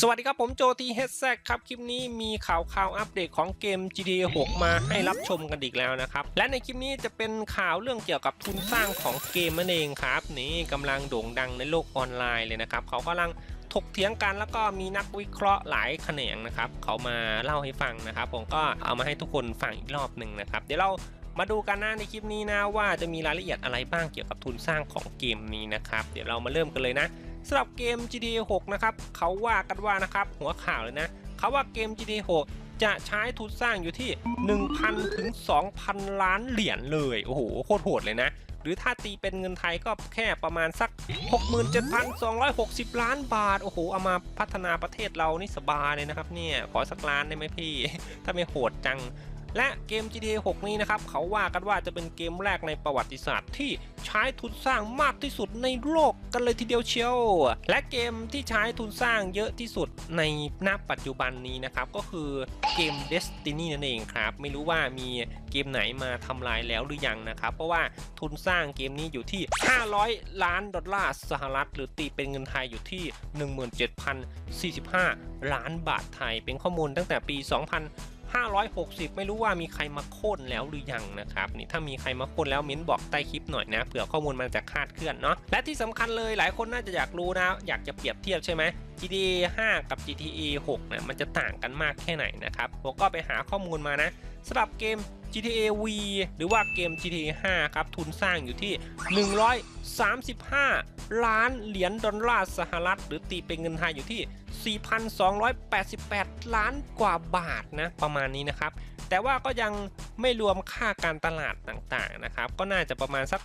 สวัสดีครับผมโจทีเฮดแซกครับ คลิปนี้มีข่าวข่าวอัปเดตของเกม GTA 6 มาให้รับชมกันอีกแล้วนะครับ และในคลิปนี้จะเป็นข่าวเรื่องเกี่ยวกับทุนสร้างของเกมนั่นเองครับ นี่กำลังโด่งดังในโลกออนไลน์เลยนะครับ เขากำลังถกเถียงกันแล้วก็มีนักวิเคราะห์หลายแขนงนะครับ เขามาเล่าให้ฟังนะครับ ผมก็เอามาให้ทุกคนฟังอีกรอบหนึ่งนะครับ เดี๋ยวเรามาดูกันนะในคลิปนี้นะว่าจะมีรายละเอียดอะไรบ้างเกี่ยวกับทุนสร้างของเกมนี้นะครับ เดี๋ยวเรามาเริ่มกันเลยนะ สำหรับเกม GTA 6 นะครับเขาว่ากันว่านะครับหัวข่าวเลยนะเขาว่าเกม GTA 6 จะใช้ทุนสร้างอยู่ที่ 1,000 ถึง 2,000 ล้านเหรียญเลย โอ้โห โคตรโหดเลยนะ หรือถ้าตีเป็นเงินไทยก็แค่ประมาณสัก 67,260 ล้านบาท โอ้โห เอามาพัฒนาประเทศเรานี่สบายเลยนะครับเนี่ย ขอสักล้านได้ไหมพี่ ถ้าไม่โหดจัง และเกม GTA 6 นี้นะครับ เขาว่ากันว่าจะเป็นเกมแรกในประวัติศาสตร์ที่ใช้ทุนสร้างมากที่สุดในโลกกันเลยทีเดียวเชียว และเกมที่ใช้ทุนสร้างเยอะที่สุดในณปัจจุบันนี้นะครับก็คือเกม Destiny นั่นเองครับ ไม่รู้ว่ามีเกมไหนมาทำลายแล้วหรือยังนะครับ เพราะว่าทุนสร้างเกมนี้อยู่ที่ 500 ล้านดอลลาร์สหรัฐ หรือตีเป็นเงินไทยอยู่ที่ 17,045 ล้านบาทไทย เป็นข้อมูลตั้งแต่ปี 2000 560 ไม่รู้ว่ามีใครมาโค่นแล้วหรือยังนะครับนี่ถ้ามีใครมาโค่นแล้วมิ้นบอกใต้คลิปหน่อยนะเผื่อข้อมูลมันจะคาดเคลื่อนเนาะและที่สำคัญเลยหลายคนน่าจะอยากรู้นะ อยากจะเปรียบเทียบใช่ไหม GTA 5 กับ GTA 6เนี่ยมันจะต่างกันมากแค่ไหนนะครับผมก็ไปหาข้อมูลมานะสำหรับเกม GTA V หรือว่าเกม GTA 5 ครับ ทุนสร้างอยู่ที่ 135 ล้านเหรียญดอลลาร์สหรัฐ หรือตีเป็นเงินไทยอยู่ที่ 4,288 ล้านกว่าบาทนะ ประมาณนี้นะครับ แต่ว่าก็ยังไม่รวมค่าการตลาดต่างๆนะครับ ก็น่าจะประมาณสัก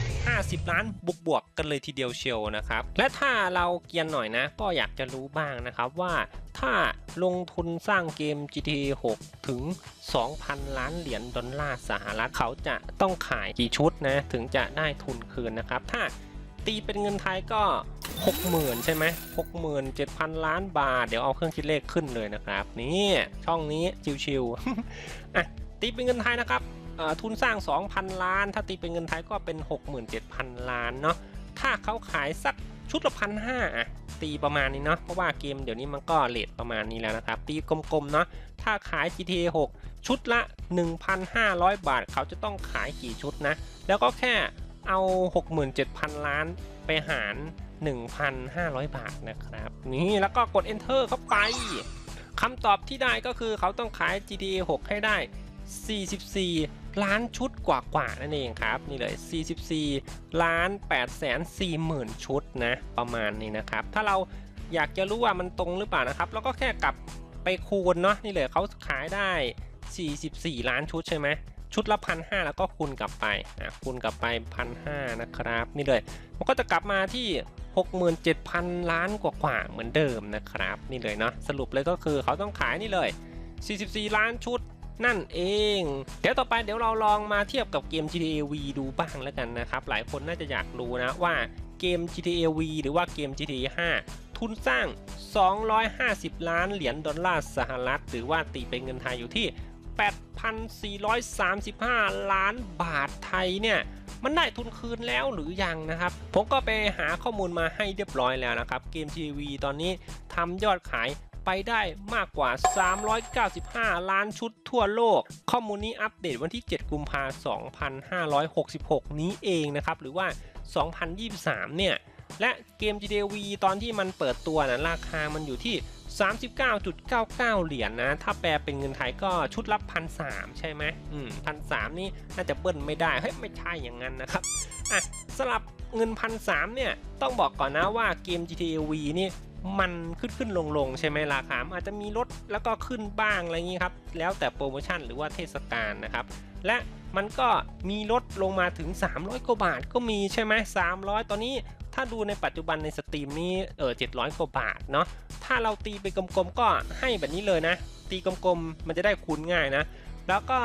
250 ล้านบวกบวกๆกันเลยทีเดียวเชียวนะครับ และถ้าเราเกียนหน่อยนะ ก็อยากจะรู้บ้างนะครับว่าถ้าลงทุนสร้างเกม GTA 6 ถึง 2,000 ล้านเหรียญดอลลาร์สหรัฐเขาจะต้องขายกี่ชุดนะ ถึงจะได้ทุนคืนนะครับ ถ้า ตีเป็นเงินไทยก็ 60,000 ใช่ไหม67,000 ล้านบาท เดี๋ยวเอาเครื่องคิดเลขขึ้นเลยนะครับ นี่ช่องนี้ชิวๆอะตีเป็นเงินไทยนะครับทุนสร้าง 2,000 ล้าน ถ้าตีเป็นเงินไทยก็เป็น 67,000 ล้านเนาะถ้าเขาขายสักชุดละพันห้าอะตีประมาณนี้เนาะเพราะว่าเกมเดี๋ยวนี้มันก็เลทประมาณนี้แล้วนะครับ ตีกลมๆเนาะถ้าขาย GTA 6 ชุดละ 1,500 บาท เขาจะต้องขายกี่ชุดนะ แล้วก็แค่ เอา 67,000 ล้านไปหาร 1,500 บาทนะครับ นี่แล้วก็กด enter เข้าไปคำตอบที่ได้ก็คือเขาต้องขาย GTA 6 ให้ได้ 44 ล้านชุดกว่าๆนั่นเองครับ นี่เลย 44 ล้าน8แสน4หมื่นชุดนะ ประมาณนี้นะครับ ถ้าเราอยากจะรู้ว่ามันตรงหรือเปล่านะครับเราก็แค่กลับไปคูณเนาะนี่เลยเขาขายได้ 44 ล้านชุดใช่ไหม ชุดละพันห้าแล้วก็คูณกลับไปอะคูณกลับไปพันห้านะครับ นี่เลย มันก็จะกลับมาที่ 67,000 ล้านกว่าๆเหมือนเดิมนะครับ นี่เลยเนาะสรุปเลยก็คือเขาต้องขายนี่เลย 44 ล้านชุดนั่นเอง เดี๋ยวต่อไปเดี๋ยวเราลองมาเทียบกับเกม GTA V ดูบ้างแล้วกันนะครับ หลายคนน่าจะอยากรู้นะว่าเกม GTA V หรือว่าเกม GTA 5 ทุนสร้าง 250 ล้านเหรียญดอลลาร์สหรัฐ หรือว่าตีเป็นเงินไทยอยู่ที่ 8,435 ล้านบาทไทยเนี่ยมันได้ทุนคืนแล้วหรือยังนะครับ ผมก็ไปหาข้อมูลมาให้เรียบร้อยแล้วนะครับ เกมทีวีตอนนี้ทำยอดขายไปได้มากกว่า 395 ล้านชุดทั่วโลก ข้อมูลนี้อัปเดตวันที่ 7 กุมภาพันธ์ 2566 นี้เองนะครับ หรือว่า 2023 เนี่ย และเกม GTA V ตอนที่มันเปิดตัวนะราคามันอยู่ที่ 39.99 เหรียญนนะ ถ้าแปลเป็นเงินไทยก็ชุดละพันสใช่ไหมอืมพันสนี่น่าจะเบิ้ลไม่ได้ เฮ้ย ไม่ใช่อย่างนั้นนะครับ อะสำหรับเงินพันสเนี่ย ต้องบอกก่อนนะว่าเกม GTA V นี่มันขึ้นขึ้นลงลงใช่ไหมราคาอาจจะมีลดแล้วก็ขึ้นบ้างอะไรอย่างนี้ครับ แล้วแต่โปรโมชั่นหรือว่าเทศกาลนะครับ และมันก็มีลดลงมาถึง 300 กว่าบาทก็มีใช่ไหม300 ตอนนี้ ถ้าดูในปัจจุบันในสตรีมนี้เออ700กว่าบาทเนาะถ้าเราตีไปกลมๆก็ให้แบบนี้เลยนะ ตีกลมๆมันจะได้คูณง่ายนะ แล้วก็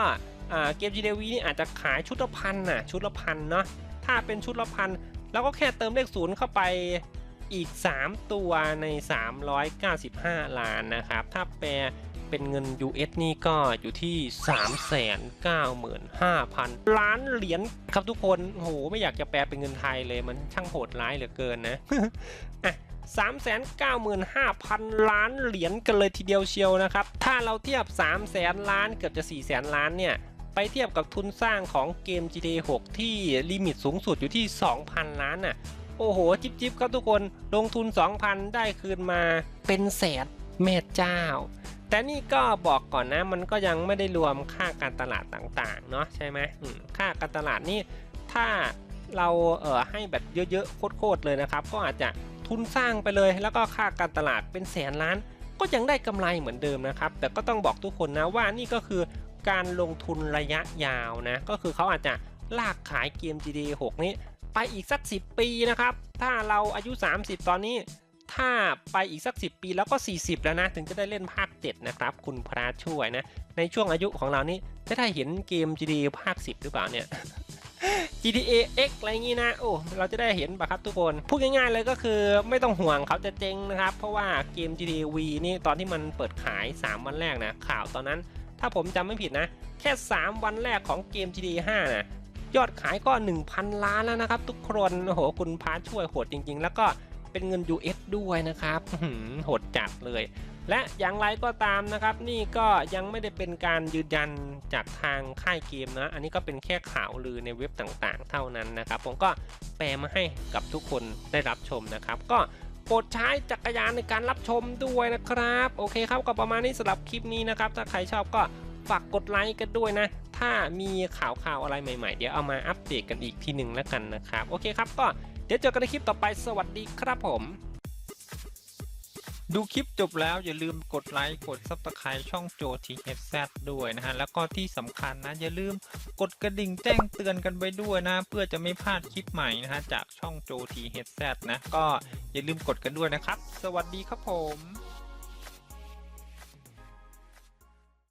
อ่าเกม GDV นี่อาจจะขายชุดละพันน่ะชุดละพันเนาะถ้าเป็นชุดละพันเราก็แค่เติมเลขศูนย์เข้าไปอีก 3 ตัวใน 395 ล้านนะครับ ถ้าแปล เป็นเงิน US นี่ก็อยู่ที่ 395,000 ล้านเหรียญครับทุกคนโอ้โหไม่อยากจะแปลเป็นเงินไทยเลยมันช่างโหดร้ายเหลือเกินนะอะ395,000 ล้านเหรียญกันเลยทีเดียวเชียวนะครับ ถ้าเราเทียบ 3 แสนล้านเกือบจะ 4 แสนล้านเนี่ย ไปเทียบกับทุนสร้างของเกม GTA 6 ที่ลิมิตสูงสุดอยู่ที่ 2,000 ล้านน่ะ โอ้โห จิบจิบครับทุกคน ลงทุน 2,000 ได้คืนมาเป็นแสนแม่เจ้า แต่นี่ก็บอกก่อนนะมันก็ยังไม่ได้รวมค่าการตลาดต่างๆเนาะใช่ไหมค่าการตลาดนี่ถ้าเราเออให้แบบเยอะๆโคตรๆเลยนะครับ ก็อาจจะทุนสร้างไปเลย แล้วก็ค่าการตลาดเป็นแสนล้าน ก็ยังได้กำไรเหมือนเดิมนะครับ แต่ก็ต้องบอกทุกคนนะว่านี่ก็คือการลงทุนระยะยาวนะ ก็คือเขาอาจจะลากขายเกม GTA 6 นี้ ไปอีกสัก 10 ปีนะครับ ถ้าเราอายุ 30 ตอนนี้ ถ้าไปอีกสัก 10 ปีแล้วก็ 40 แล้วนะ ถึงจะได้เล่นภาค 7 นะครับ คุณพระช่วยนะ ในช่วงอายุของเรานี่จะได้เห็นเกม GTA ภาค 10 หรือเปล่าเนี่ย GTA X อะไรงี้นะ โอ้ เราจะได้เห็นปะครับทุกคน พูดง่ายๆเลยก็คือไม่ต้องห่วงเขาจะเจ๊งนะครับ เพราะว่าเกม GTA V นี่ตอนที่มันเปิดขาย 3 วันแรกนะ ข่าวตอนนั้น ถ้าผมจำไม่ผิดนะ แค่ 3 วันแรกของเกม GTA 5นะยอดขายก็ 1,000 ล้านแล้วนะครับ ทุกคน โอ้โห คุณพาช่วยโหดจริง ๆ แล้วก็ เป็นเงิน US ด้วยนะครับอื้อหือโหดจัดเลย และอย่างไรก็ตามนะครับ นี่ก็ยังไม่ได้เป็นการยืนยันจากทางค่ายเกมนะ อันนี้ก็เป็นแค่ข่าวลือในเว็บต่างๆ เท่านั้นนะครับ ผมก็แปลมาให้กับทุกคนได้รับชมนะครับ ก็โปรดใช้จักรยานในการรับชมด้วยนะครับ โอเคครับก็ประมาณนี้สำหรับคลิปนี้นะครับ ถ้าใครชอบก็ฝากกดไลค์กันด้วยนะ ถ้ามีข่าวข่าวๆอะไรใหม่ๆ เดี๋ยวเอามาอัปเดตกันอีกทีหนึ่งแล้วกันนะครับ โอเคครับก็ เดี๋ยวเจอกันในคลิปต่อไปสวัสดีครับผม ดูคลิปจบแล้วอย่าลืมกดไลค์กดซับสไคร b e ช่องโจ THZ ด้วยนะฮะ แล้วก็ที่สำคัญนะอย่าลืมกดกระดิ่งแจ้งเตือนกันไปด้วยนะ เพื่อจะไม่พลาดคลิปใหม่นะฮะจากช่องโจทีเอสแซดนะ ก็อย่าลืมกดกันด้วยนะครับ สวัสดีครับผม